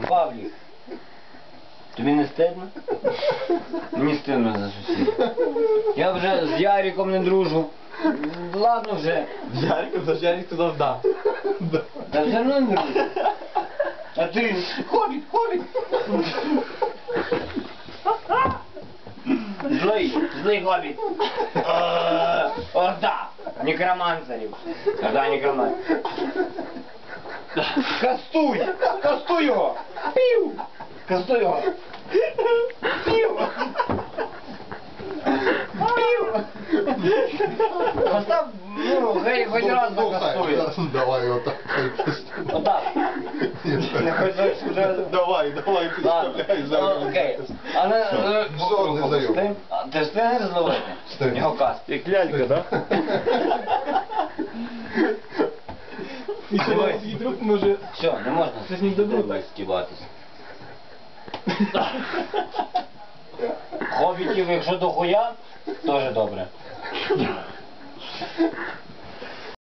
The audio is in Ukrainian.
Павлік, тобі не стидно? Мені стидно за сусідів. Я вже з Яриком не дружу. Ладно вже. З Ярик, за Ярик сказав да. Та все одно не дружу. А ти хобіт, хобіт. Злий, злий хобіт. Е, Орда. Некромансерів. Орда некромансерів. Кастуй! Кастуй його! Пів! Кастуй його! Пів! Пів! Постав, ну, гей, хоч раз закастуй. Давай отак. Отак. Не вже... Давай, давай, підставляй ну, зараз. окей. Але... е, Що не зайоб? ти- а, Ти встигнеш зловити? Його каст. Як лялька, да? І Давай. свій друг може... Все, не можна. Це ж не добре так. стібатися. Хобітів, якщо до хуя, теж добре.